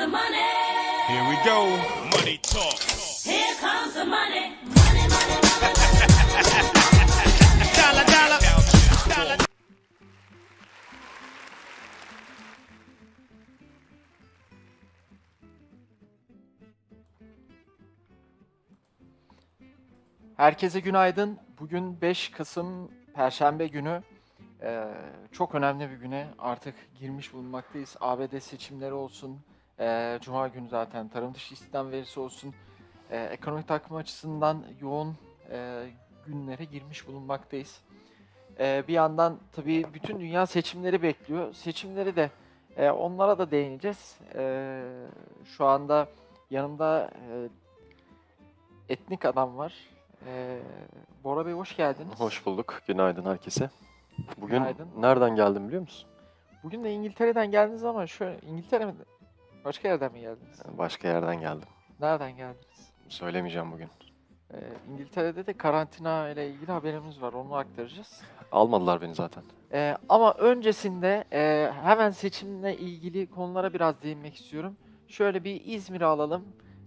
The money. Here we go. Money talk. Here comes the money. Money, money, money. Dollar, dollar. Dollar. Herkese günaydın. Bugün 5 Kasım Perşembe günü. Ee, çok önemli bir güne artık girmiş bulunmaktayız. ABD seçimleri olsun, ee, Cuma günü zaten tarım dışı istihdam verisi olsun. Ee, ekonomik takım açısından yoğun ee, günlere girmiş bulunmaktayız. Ee, bir yandan tabii bütün dünya seçimleri bekliyor. Seçimleri de ee, onlara da değineceğiz. Ee, şu anda yanımda ee, etnik adam var. Ee, Bora Bey hoş geldiniz. Hoş bulduk. Günaydın herkese. Bugün Günaydın. nereden geldim biliyor musun? Bugün de İngiltere'den geldiniz ama şöyle İngiltere mi? Başka yerden mi geldiniz? Başka yerden geldim. Nereden geldiniz? Söylemeyeceğim bugün. Ee, İngiltere'de de karantina ile ilgili haberimiz var. Onu aktaracağız. Almadılar beni zaten. Ee, ama öncesinde e, hemen seçimle ilgili konulara biraz değinmek istiyorum. Şöyle bir İzmir'i alalım.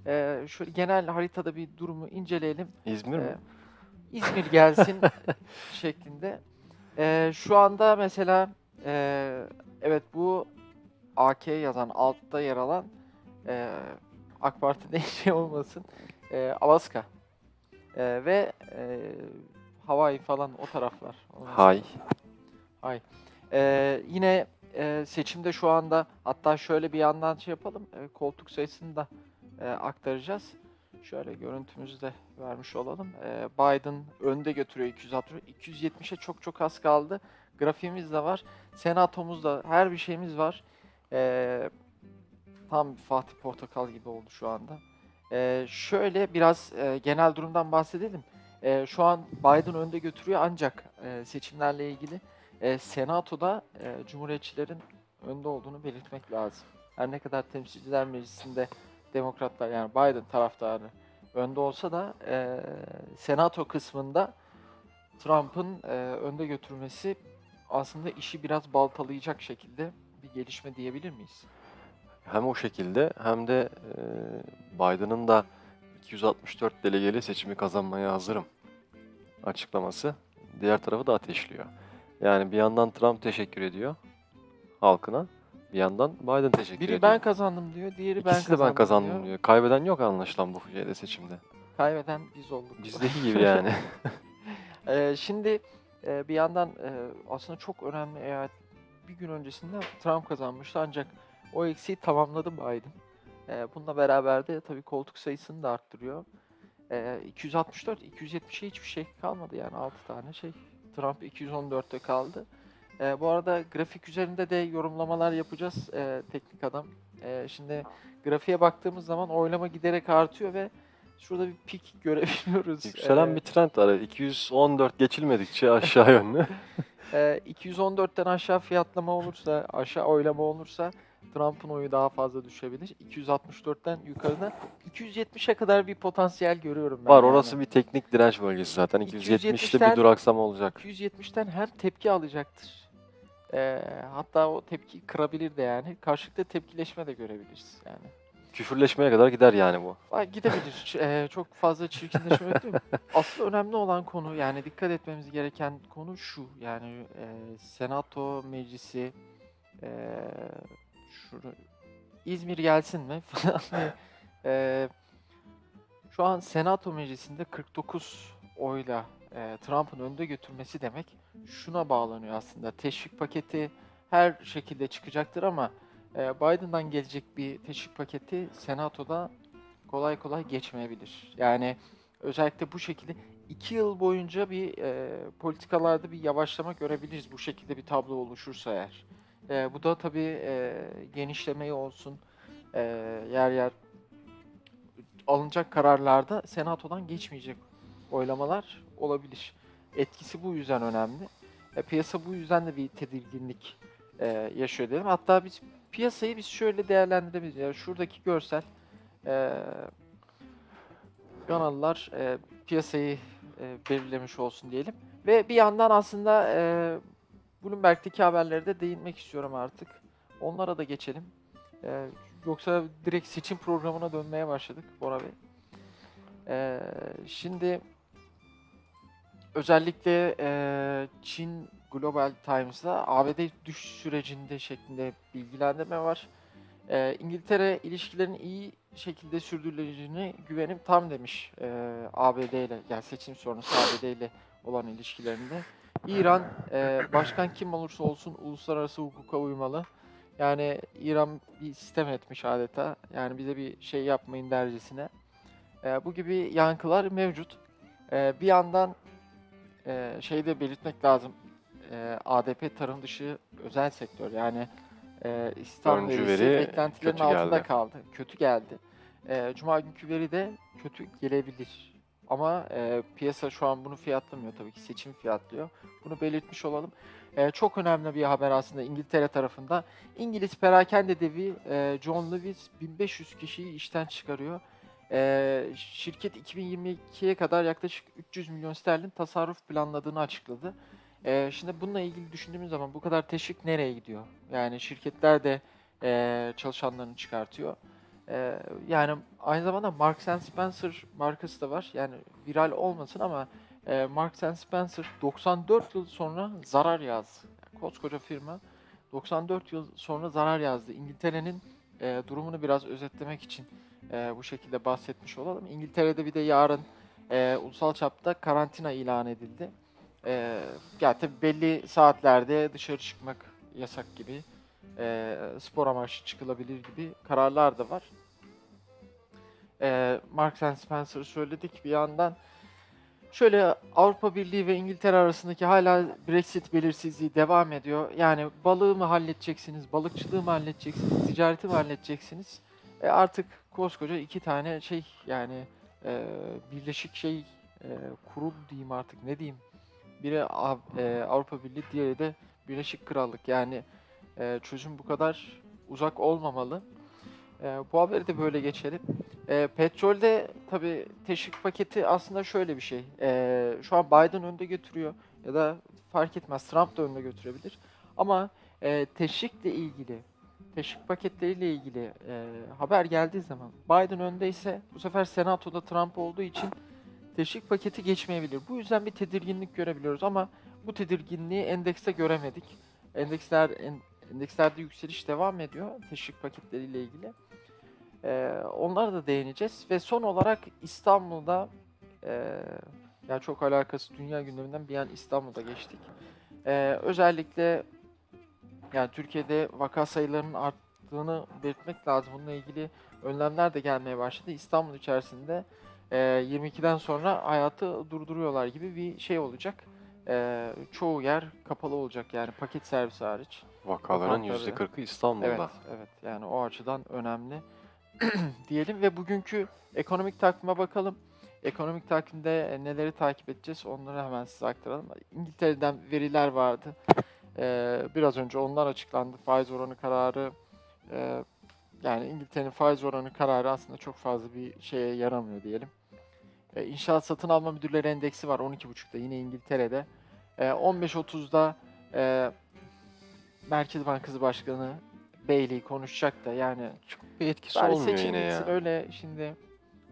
Ee, şöyle genel haritada bir durumu inceleyelim. İzmir mi? Ee, İzmir gelsin şeklinde. Ee, şu anda mesela e, evet bu AK yazan altta yer alan e, AK Parti'de şey olmasın e, Alaska E, ve e, Hawaii falan o taraflar. Sonra- Hay. ee, yine e, seçimde şu anda hatta şöyle bir yandan şey yapalım. e, koltuk sayısını da e, aktaracağız. Şöyle görüntümüzü de vermiş olalım. E, Biden önde götürüyor 260. 270'e çok çok az kaldı. Grafiğimiz de var. Senatomuzda her bir şeyimiz var. E, tam Fatih Portakal gibi oldu şu anda. E, şöyle biraz e, genel durumdan bahsedelim. E, şu an Biden önde götürüyor ancak e, seçimlerle ilgili e, Senato'da e, Cumhuriyetçilerin önde olduğunu belirtmek lazım. Her ne kadar Temsilciler Meclisi'nde Demokratlar yani Biden taraftarı önde olsa da e, Senato kısmında Trump'ın e, önde götürmesi aslında işi biraz baltalayacak şekilde bir gelişme diyebilir miyiz? Hem o şekilde hem de e, Biden'ın da 264 delegeli seçimi kazanmaya hazırım açıklaması diğer tarafı da ateşliyor. Yani bir yandan Trump teşekkür ediyor halkına, bir yandan Biden teşekkür Biri ediyor. ben kazandım diyor, diğeri ben İkisi de kazandım, ben kazandım diyor. diyor. Kaybeden yok anlaşılan bu şeyde seçimde. Kaybeden biz olduk. Bizdeki gibi yani. Ee, şimdi e, bir yandan e, aslında çok önemli eyalet bir gün öncesinde Trump kazanmıştı ancak o eksiği tamamladı Biden. E, bununla beraber de tabii koltuk sayısını da arttırıyor. E, 264, 270'e hiçbir şey kalmadı yani 6 tane şey. Trump 214'te kaldı. E, bu arada grafik üzerinde de yorumlamalar yapacağız e, teknik adam. E, şimdi grafiğe baktığımız zaman oylama giderek artıyor ve şurada bir pik görebiliyoruz. Yükselen E, bir trend var. 214 geçilmedikçe aşağı yönlü. Ee, 214'ten aşağı fiyatlama olursa, aşağı oylama olursa Trump'ın oyu daha fazla düşebilir. 264'ten yukarıda 270'e kadar bir potansiyel görüyorum ben. Var yani. orası bir teknik direnç bölgesi zaten. 270'te 270'ten bir duraksama olacak. 270'ten hem tepki alacaktır. Ee, hatta o tepki kırabilir de yani. Karşılıklı tepkileşme de görebiliriz yani. Küfürleşmeye kadar gider yani bu. Ay, Gidebilir. Ç- çok fazla çirkinleşme bekliyorum. Asıl önemli olan konu yani dikkat etmemiz gereken konu şu. Yani e, Senato Meclisi e, şunu, İzmir gelsin mi falan. E, şu an Senato Meclisi'nde 49 oyla e, Trump'ın önde götürmesi demek şuna bağlanıyor aslında. Teşvik paketi her şekilde çıkacaktır ama Biden'dan gelecek bir teşvik paketi Senato'da kolay kolay geçmeyebilir. Yani özellikle bu şekilde iki yıl boyunca bir e, politikalarda bir yavaşlama görebiliriz bu şekilde bir tablo oluşursa eğer. E, bu da tabii e, genişlemeyi olsun e, yer yer alınacak kararlarda senatodan geçmeyecek oylamalar olabilir. Etkisi bu yüzden önemli. E, piyasa bu yüzden de bir tedirginlik e, yaşıyor diyelim. Hatta biz piyasayı biz şöyle değerlendirebiliriz. Yani şuradaki görsel e, Ganalılar e, piyasayı e, belirlemiş olsun diyelim. Ve bir yandan aslında e, Bloomberg'deki haberlere de değinmek istiyorum artık. Onlara da geçelim. E, Yoksa direkt seçim programına dönmeye başladık Bora Bey. Ee, şimdi özellikle e, Çin Global Times'da ABD düşüş sürecinde şeklinde bilgilendirme var. Ee, İngiltere ilişkilerin iyi şekilde sürdürüleceğine güvenim tam demiş e, ABD ile yani seçim sonrası ABD ile olan ilişkilerinde. İran e, başkan kim olursa olsun uluslararası hukuka uymalı. Yani İran bir sistem etmiş adeta. Yani bize bir şey yapmayın dercesine. E, bu gibi yankılar mevcut. E, bir yandan e, şeyi de belirtmek lazım. E, ADP tarım dışı özel sektör yani e, istihdam Öncü verisi veri beklentilerin kötü altında geldi. kaldı. Kötü geldi. E, Cuma günkü veri de kötü gelebilir. Ama e, piyasa şu an bunu fiyatlamıyor tabii ki seçim fiyatlıyor. Bunu belirtmiş olalım. E, çok önemli bir haber aslında İngiltere tarafında. İngiliz perakende devi e, John Lewis 1500 kişiyi işten çıkarıyor. E, şirket 2022'ye kadar yaklaşık 300 milyon sterlin tasarruf planladığını açıkladı. E, şimdi bununla ilgili düşündüğümüz zaman bu kadar teşvik nereye gidiyor? Yani şirketler de e, çalışanlarını çıkartıyor. E, yani aynı zamanda Marks Spencer markası da var. Yani viral olmasın ama e, Marks Spencer 94 yıl sonra zarar yazdı. Koskoca firma 94 yıl sonra zarar yazdı. İngiltere'nin e, durumunu biraz özetlemek için e, bu şekilde bahsetmiş olalım. İngiltere'de bir de yarın e, ulusal çapta karantina ilan edildi. E, yani tabii belli saatlerde dışarı çıkmak yasak gibi, e, spor amaçlı çıkılabilir gibi kararlar da var. E, Marks and Spencer söyledik bir yandan. Şöyle Avrupa Birliği ve İngiltere arasındaki hala Brexit belirsizliği devam ediyor. Yani balığı mı halledeceksiniz, balıkçılığı mı halledeceksiniz, ticareti mi halledeceksiniz? E artık koskoca iki tane şey yani e, birleşik şey e, kurul diyeyim artık ne diyeyim. Biri Av- e, Avrupa Birliği, diğeri de Birleşik Krallık. Yani e, çözüm bu kadar uzak olmamalı. E, bu haberi de böyle geçelim. E, petrolde tabii teşvik paketi aslında şöyle bir şey. E, şu an Biden önde götürüyor ya da fark etmez Trump da önde götürebilir. Ama e, teşvikle ilgili, teşvik paketleriyle ilgili e, haber geldiği zaman Biden öndeyse bu sefer senatoda Trump olduğu için teşvik paketi geçmeyebilir. Bu yüzden bir tedirginlik görebiliyoruz ama bu tedirginliği endekste göremedik. Endeksler en- endekslerde yükseliş devam ediyor teşvik paketleriyle ilgili. Ee, onlara da değineceğiz ve son olarak İstanbul'da e, yani çok alakası dünya gündeminden bir an İstanbul'da geçtik. Ee, özellikle yani Türkiye'de vaka sayılarının arttığını belirtmek lazım. Bununla ilgili önlemler de gelmeye başladı. İstanbul içerisinde e, 22'den sonra hayatı durduruyorlar gibi bir şey olacak. Ee, çoğu yer kapalı olacak yani paket servisi hariç. Vakaların Lokantaları. %40'ı İstanbul'da. Evet, evet. Yani o açıdan önemli diyelim ve bugünkü ekonomik takvime bakalım. Ekonomik takvimde e, neleri takip edeceğiz onları hemen size aktaralım. İngiltere'den veriler vardı. Ee, biraz önce onlar açıklandı. Faiz oranı kararı e, yani İngiltere'nin faiz oranı kararı aslında çok fazla bir şeye yaramıyor diyelim. E, İnşaat Satın Alma Müdürleri Endeksi var 12.5'da yine İngiltere'de. E, 15.30'da e, Merkez Bankası Başkanı Bailey konuşacak da yani Bir etkisi bari olmuyor seçim yine ya. öyle şimdi.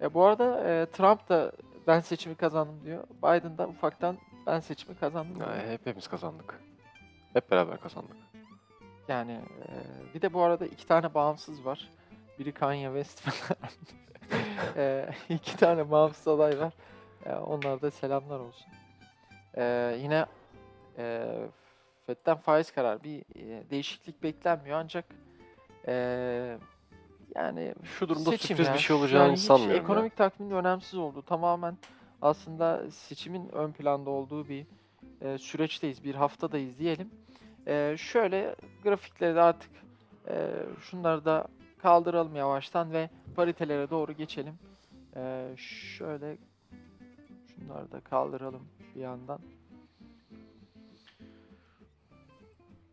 E, bu arada e, Trump da ben seçimi kazandım diyor. Biden da ufaktan ben seçimi kazandım diyor. Ya, hepimiz kazandık. Hep beraber kazandık. Yani e, bir de bu arada iki tane bağımsız var. Biri Kanye West falan. e, iki tane bağımsız aday var. E, onlara da selamlar olsun. E, yine e, FED'den faiz kararı bir e, değişiklik beklenmiyor ancak e, yani Şu durumda Seçim sürpriz ya. bir şey olacağını Yani hiç sanmıyorum. Ekonomik takvimin önemsiz olduğu tamamen aslında seçimin ön planda olduğu bir e, süreçteyiz. Bir haftadayız diyelim. E, şöyle grafikleri de artık e, şunları da kaldıralım yavaştan ve paritelere doğru geçelim. E, şöyle şunları da kaldıralım bir yandan.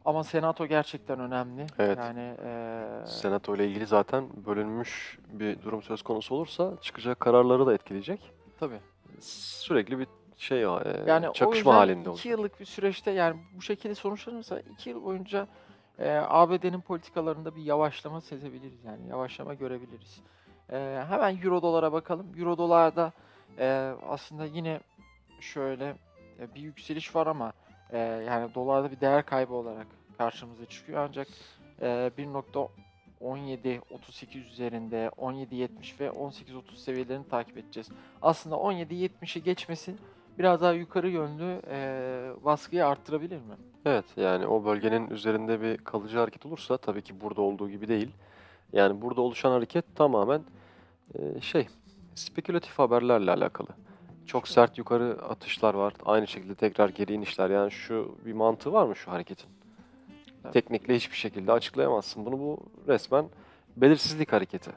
Ama senato gerçekten önemli. Evet. Yani e, Senato ile ilgili zaten bölünmüş bir durum söz konusu olursa çıkacak kararları da etkileyecek. tabii. Sürekli bir şey e, Yani o çakışma yüzden halinde iki olacak. yıllık bir süreçte yani bu şekilde sonuçlanırsa iki yıl boyunca e, ABD'nin politikalarında bir yavaşlama sezebiliriz yani yavaşlama görebiliriz. E, hemen Euro dolara bakalım. Euro dolarda e, aslında yine şöyle e, bir yükseliş var ama e, yani dolarda bir değer kaybı olarak karşımıza çıkıyor ancak e, 1.17-38 üzerinde 17.70 ve 18.30 seviyelerini takip edeceğiz. Aslında 17.70'i geçmesi biraz daha yukarı yönlü e, baskıyı arttırabilir mi? Evet yani o bölgenin üzerinde bir kalıcı hareket olursa tabii ki burada olduğu gibi değil. Yani burada oluşan hareket tamamen e, şey spekülatif haberlerle alakalı. Çok sert yukarı atışlar var. Aynı şekilde tekrar geri inişler. Yani şu bir mantığı var mı şu hareketin? Evet. Teknikle hiçbir şekilde açıklayamazsın. Bunu bu resmen belirsizlik hareketi.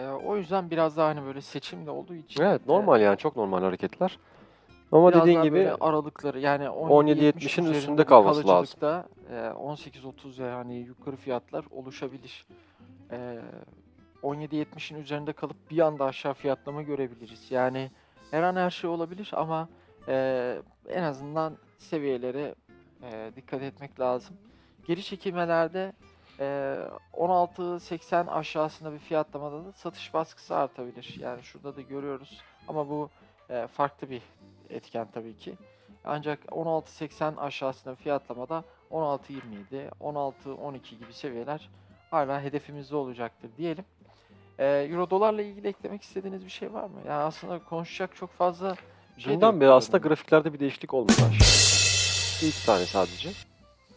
E, o yüzden biraz daha hani böyle seçimde olduğu için Evet normal yani çok normal hareketler. Ama biraz dediğin gibi aralıkları yani 17.70'in 17.70'in üzerinde üstünde kalması lazım. e, 18.30 yani yukarı fiyatlar oluşabilir. E, 17.70'in üzerinde kalıp bir anda aşağı fiyatlama görebiliriz. Yani her an her şey olabilir ama e, en azından seviyelere e, dikkat etmek lazım. Geri çekilmelerde 16.80 aşağısında bir fiyatlamada da satış baskısı artabilir. Yani şurada da görüyoruz ama bu farklı bir etken tabii ki. Ancak 16.80 aşağısında fiyatlamada 16.27, 16.12 gibi seviyeler hala hedefimizde olacaktır diyelim. Euro dolarla ilgili eklemek istediğiniz bir şey var mı? Yani aslında konuşacak çok fazla şey yok beri aslında grafiklerde bir değişiklik olmadı aşağı. Bir iki tane sadece.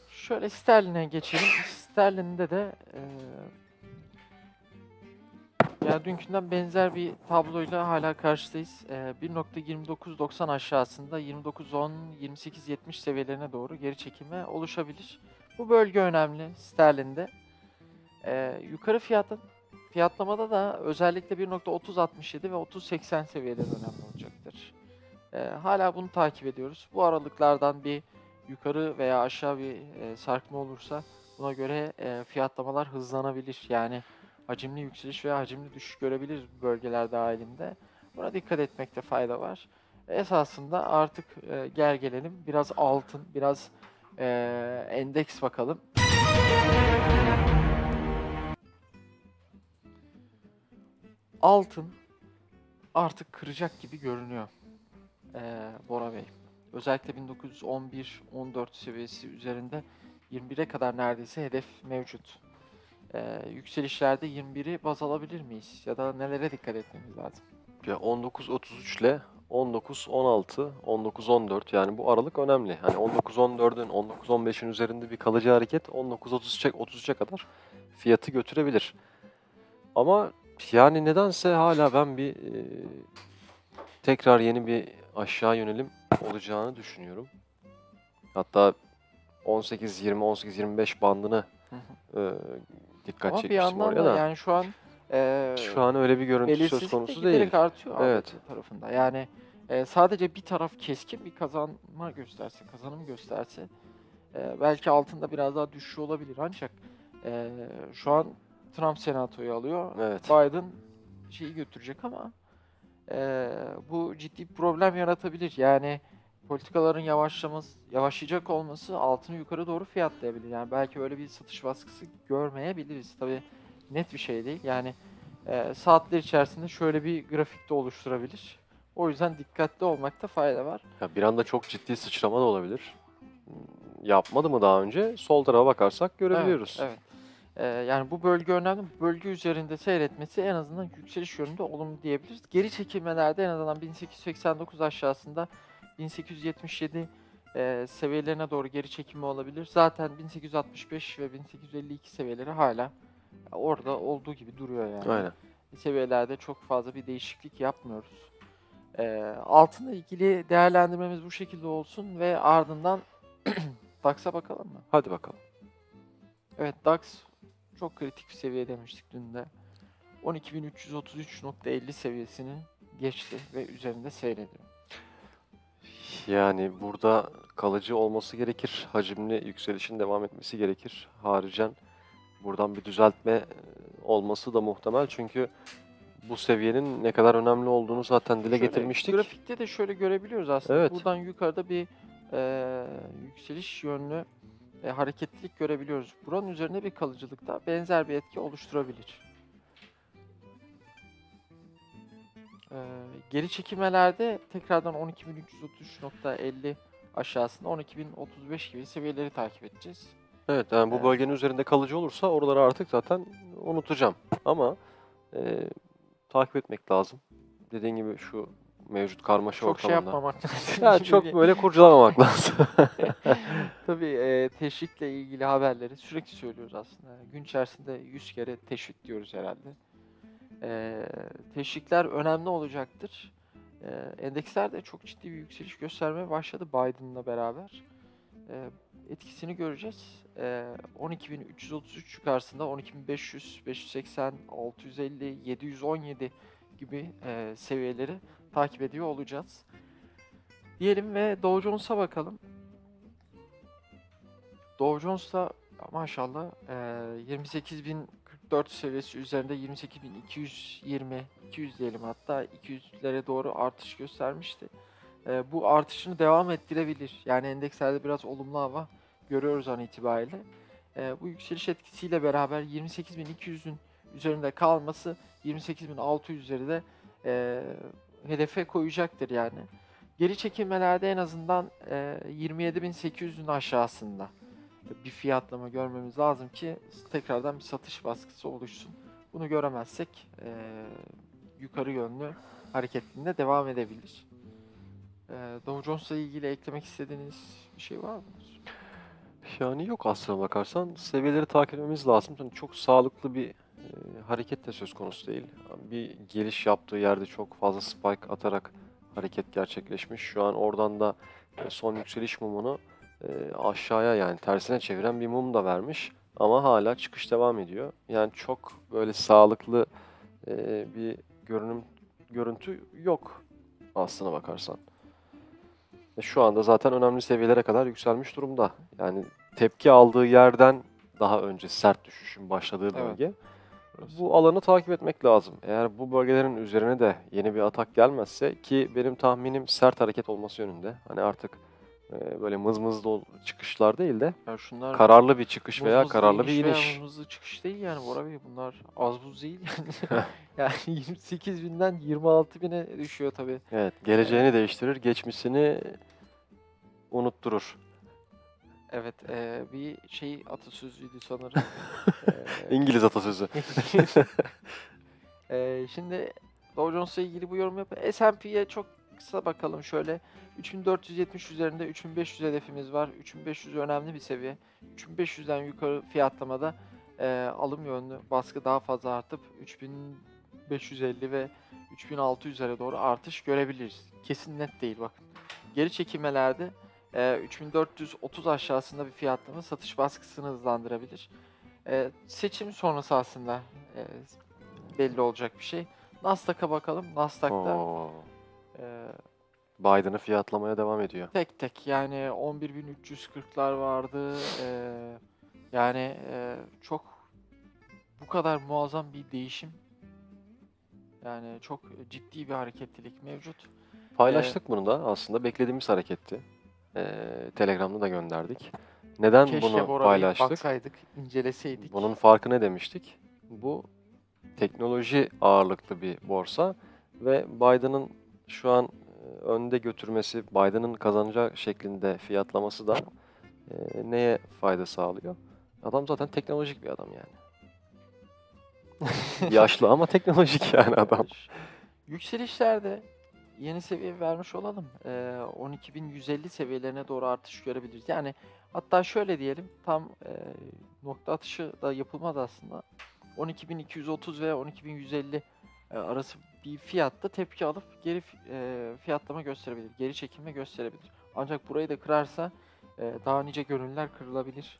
Şöyle sterline geçelim. Sterlinde de eee ya dünkünden benzer bir tabloyla hala karşıdayız. Eee 1.2990 aşağısında 29.10, 28.70 seviyelerine doğru geri çekilme oluşabilir. Bu bölge önemli sterlinde. Eee yukarı fiyatın fiyatlamada da özellikle 1.3067 ve 30.80 seviyeleri önemli olacaktır. Eee, hala bunu takip ediyoruz. Bu aralıklardan bir yukarı veya aşağı bir e, sarkma olursa buna göre e, fiyatlamalar hızlanabilir. Yani hacimli yükseliş veya hacimli düşüş görebiliriz bu bölgeler dahilinde. Buna dikkat etmekte fayda var. Esasında artık e, gel gelelim biraz altın, biraz e, endeks bakalım. Altın artık kıracak gibi görünüyor e, Bora Bey. Özellikle 1911-14 seviyesi üzerinde 21'e kadar neredeyse hedef mevcut. Ee, yükselişlerde 21'i baz alabilir miyiz? Ya da nelere dikkat etmemiz lazım? Ya 19.33 ile 19.16, 19.14 yani bu aralık önemli. Hani 19.14'ün, 19.15'in üzerinde bir kalıcı hareket 19.33'e 33'e kadar fiyatı götürebilir. Ama yani nedense hala ben bir e, tekrar yeni bir aşağı yönelim olacağını düşünüyorum. Hatta 18-20, 18-25 bandını e, dikkat Ama bir çekmiştim yandan oraya da da. yani şu an e, Şu an öyle bir görüntü söz belirsizlik de konusu giderek değil. artıyor Evet. Tarafında. Yani e, sadece bir taraf keskin bir kazanma gösterse, kazanım gösterse e, belki altında biraz daha düşüş olabilir. Ancak e, şu an Trump senatoyu alıyor. Evet. Biden şeyi götürecek ama e, bu ciddi bir problem yaratabilir. Yani politikaların yavaşlaması, yavaşlayacak olması altını yukarı doğru fiyatlayabilir. Yani belki öyle bir satış baskısı görmeyebiliriz. Tabii net bir şey değil. Yani e, saatler içerisinde şöyle bir grafik de oluşturabilir. O yüzden dikkatli olmakta fayda var. Ya bir anda çok ciddi sıçrama da olabilir. Yapmadı mı daha önce? Sol tarafa bakarsak görebiliyoruz. Evet. evet. Ee, yani bu bölge önemli. Bu bölge üzerinde seyretmesi en azından yükseliş yönünde olumlu diyebiliriz. Geri çekilmelerde en azından 1889 aşağısında 1877 e, seviyelerine doğru geri çekilme olabilir. Zaten 1865 ve 1852 seviyeleri hala orada olduğu gibi duruyor yani. Aynen. Seviyelerde çok fazla bir değişiklik yapmıyoruz. Ee, altınla ilgili değerlendirmemiz bu şekilde olsun ve ardından DAX'a bakalım mı? Hadi bakalım. Evet DAX çok kritik bir seviye demiştik dün de. 12.333.50 seviyesini geçti ve üzerinde seyrediyor. Yani burada kalıcı olması gerekir. Hacimli yükselişin devam etmesi gerekir. Haricen buradan bir düzeltme e, olması da muhtemel. Çünkü bu seviyenin ne kadar önemli olduğunu zaten dile Şöyle, getirmiştik. Grafikte de şöyle görebiliyoruz aslında. Evet. Buradan yukarıda bir eee, yükseliş yönlü e, hareketlilik görebiliyoruz. Buranın üzerine bir kalıcılıkta benzer bir etki oluşturabilir. Ee, geri çekilmelerde tekrardan 12.333.50 aşağısında 12.035 gibi seviyeleri takip edeceğiz. Evet yani bu Evet. bölgenin üzerinde kalıcı olursa oraları artık zaten unutacağım. Ama e, takip etmek lazım. Dediğin gibi şu mevcut karmaşa Çok şey ortamında. yapmamak lazım. Ya çok böyle kurcalamamak lazım. Tabii e, teşvikle ilgili haberleri sürekli söylüyoruz aslında. Gün içerisinde 100 kere teşvik diyoruz herhalde. E, teşvikler önemli olacaktır. E, endeksler de çok ciddi bir yükseliş göstermeye başladı Biden'la beraber. E, etkisini göreceğiz. E, 12.333 yukarısında 12.500, 580, 650, 717 gibi e, seviyeleri takip ediyor olacağız. Diyelim ve Dow Jones'a bakalım. Dow Jones da maşallah e, 28.044 seviyesi üzerinde 28.220 200 diyelim hatta 200'lere doğru artış göstermişti. E, bu artışını devam ettirebilir. Yani endekslerde biraz olumlu hava görüyoruz an itibariyle. E, bu yükseliş etkisiyle beraber 28.200'ün üzerinde kalması 28.600'leri de e, hedefe koyacaktır yani. Geri çekilmelerde en azından e, 27.800'ün aşağısında bir fiyatlama görmemiz lazım ki tekrardan bir satış baskısı oluşsun. Bunu göremezsek e, yukarı yönlü hareketliğinde devam edebilir. E, Dow Jones'la ilgili eklemek istediğiniz bir şey var mı? Yani yok aslına bakarsan seviyeleri takip etmemiz lazım. Yani çok sağlıklı bir e, hareket de söz konusu değil. Bir geliş yaptığı yerde çok fazla spike atarak hareket gerçekleşmiş. Şu an oradan da son yükseliş mumunu e, aşağıya yani tersine çeviren bir mum da vermiş. Ama hala çıkış devam ediyor. Yani çok böyle sağlıklı e, bir görünüm görüntü yok aslına bakarsan. E, Şu anda zaten önemli seviyelere kadar yükselmiş durumda. Yani tepki aldığı yerden daha önce sert düşüşün başladığı Evet. bölge. Bu alanı takip etmek lazım. Eğer bu bölgelerin üzerine de yeni bir atak gelmezse ki benim tahminim sert hareket olması yönünde. Hani artık e, böyle mızmızlı ol- çıkışlar değil de Yani şunlar kararlı bir çıkış veya kararlı bir veya iniş. mızmızlı çıkış değil yani Bora Bey. Bunlar az buz değil yani. yani 28 binden 26 bine düşüyor tabii. Evet, geleceğini değiştirir, geçmişini unutturur. Evet, eee, bir şey atasözüydü sanırım. Eee, İngiliz atasözü. eee, şimdi Dow Jones'la ilgili bu yorum yap. S&P'ye çok kısa bakalım şöyle. 3470 üzerinde 3500 hedefimiz var. 3500 önemli bir seviye. 3500'den yukarı fiyatlamada eee, alım yönlü baskı daha fazla artıp 3550 ve 3600'lere doğru artış görebiliriz. Kesin net değil bakın. Geri çekilmelerde e, 3430 aşağısında bir fiyatlama satış baskısını hızlandırabilir. E, seçim sonrası aslında e, belli olacak bir şey. Nasdaq'a bakalım. Nasdaq'ta Oo, e, Biden'ı fiyatlamaya devam ediyor. tek tek yani 11.340'lar vardı. E, yani e, çok bu kadar muazzam bir değişim. Yani çok ciddi bir hareketlilik mevcut. Paylaştık bunu da aslında beklediğimiz hareketti. Ee, Telegram'da da gönderdik. Neden Keşke bunu Bora paylaştık? baksaydık, inceleseydik. Bunun farkı ne demiştik? Bu teknoloji ağırlıklı bir borsa ve Biden'ın şu an e, önde götürmesi, Biden'ın kazanacağı şeklinde fiyatlaması da e, neye fayda sağlıyor? Adam zaten teknolojik bir adam yani. Yaşlı ama teknolojik yani adam. Yükselişlerde yeni seviye vermiş olalım. Ee, 12.150 seviyelerine doğru artış görebiliriz. Yani hatta şöyle diyelim tam e, nokta atışı da yapılmadı aslında. 12.230 ve 12.150 e, arası bir fiyatta tepki alıp geri e, fiyatlama gösterebilir. Geri çekilme gösterebilir. Ancak burayı da kırarsa e, daha nice gönüller kırılabilir.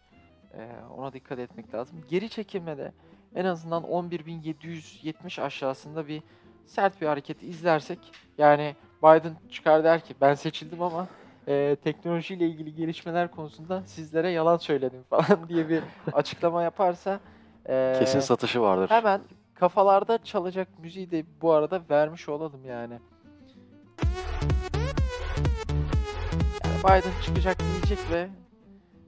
E, ona dikkat etmek lazım. Geri çekilmede en azından 11.770 aşağısında bir sert bir hareket izlersek yani Biden çıkar der ki ben seçildim ama e, teknolojiyle ilgili gelişmeler konusunda sizlere yalan söyledim falan diye bir açıklama yaparsa e, Kesin satışı vardır. hemen kafalarda çalacak müziği de bu arada vermiş olalım yani. Yani Biden çıkacak diyecek ve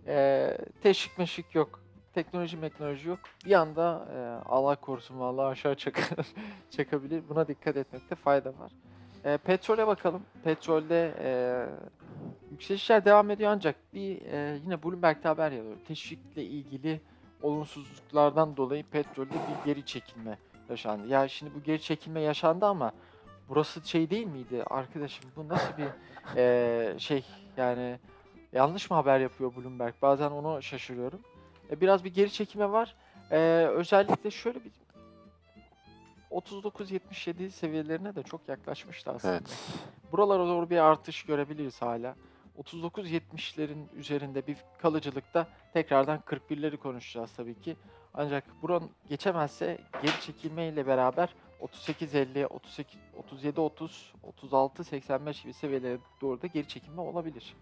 Ee, teşvik meşvik yok. Teknoloji meknoloji yok. Bir anda e, Allah korusun vallahi aşağı çak çakabilir. Buna dikkat etmekte fayda var. E, petrole bakalım. Petrolde e, yükselişler devam ediyor ancak bir e, yine Bloomberg'de haber yazıyor. Teşvikle ilgili olumsuzluklardan dolayı petrolde bir geri çekilme yaşandı. Ya şimdi bu geri çekilme yaşandı ama burası şey değil miydi arkadaşım? Bu nasıl bir e, şey yani yanlış mı haber yapıyor Bloomberg? Bazen onu şaşırıyorum. E, biraz bir geri çekime var. E, özellikle şöyle bir 39-77 seviyelerine de çok yaklaşmıştı aslında. Evet. Buralara doğru bir artış görebiliriz hala. 39-70'lerin üzerinde bir kalıcılıkta tekrardan 41'leri konuşacağız tabii ki. Ancak buranın geçemezse geri çekilme ile beraber 38-50, 38, 37-30, 36-85 gibi seviyelere doğru da geri çekilme olabilir.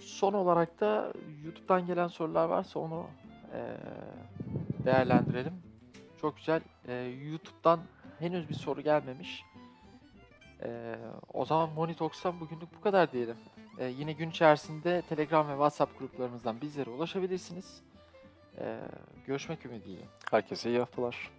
Son olarak da YouTube'dan gelen sorular varsa onu eee, değerlendirelim. Çok güzel. Eee, YouTube'dan henüz bir soru gelmemiş. Eee, o zaman Monitox'tan bugünlük bu kadar diyelim. Eee, yine gün içerisinde Telegram ve WhatsApp gruplarımızdan bizlere ulaşabilirsiniz. Eee, görüşmek ümidiyle. Herkese iyi haftalar.